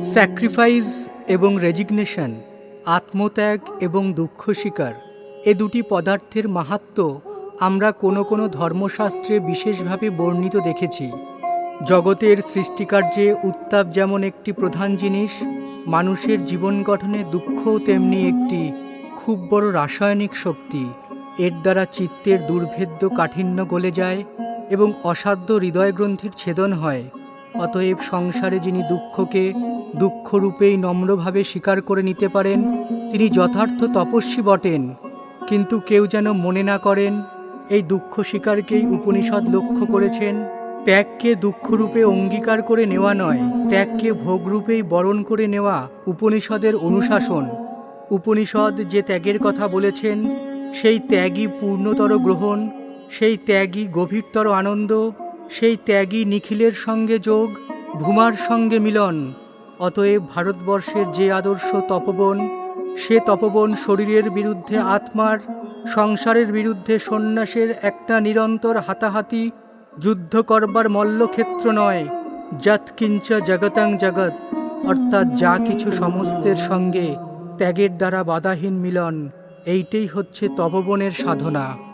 Sacrifice এবং resignation, আত্মত্যাগ এবং দুঃখ স্বীকার এ দুটি পদার্থের মাহাত্ম্য আমরা কোনো কোনো ধর্মশাস্ত্রে বিশেষভাবে বর্ণিত দেখেছি। জগতের সৃষ্টিকার্যে উত্তাপ যেমন একটি প্রধান জিনিস, মানুষের জীবন গঠনে দুঃখও তেমনি একটি খুব বড় রাসায়নিক শক্তি। এর দ্বারা চিত্তের দুর্ভেদ্য কাঠিন্য গলে যায় এবং অসাধ্য হৃদয়গ্রন্থির ছেদন হয়। অতএব সংসারে যিনি দুঃখকে দুঃখরূপেই নম্রভাবে স্বীকার করে নিতে পারেন, তিনি যথার্থ তপস্বী বটেন। কিন্তু কেউ যেন মনে না করেন, এই দুঃখ স্বীকারকেই উপনিষদ লক্ষ্য করেছেন, ত্যাগকে দুঃখরূপে অঙ্গীকার করে নেওয়া নয়, ত্যাগকে ভোগরূপেই বরণ করে নেওয়া উপনিষদের অনুশাসন। উপনিষদ যে ত্যাগের কথা বলেছেন, সেই ত্যাগই পূর্ণতর গ্রহণ, সেই ত্যাগই গভীরতর আনন্দ সেই ত্যাগী নিখিলের সঙ্গে যোগ, ভূমার সঙ্গে মিলন। অতএব ভারতবর্ষের যে আদর্শ তপবন, সে তপবন শরীরের বিরুদ্ধে আত্মার, সংসারের বিরুদ্ধে সন্ন্যাসের একটা নিরন্তর হাতাহাতি যুদ্ধ করবার মল্লক্ষেত্র নয় যৎকিঞ্চ জগতাং জগৎ। অর্থাৎ যা কিছু সমস্তের সঙ্গে ত্যাগের দ্বারা বাধাহীন মিলন, এইটাই হচ্ছে তপবনের সাধনা।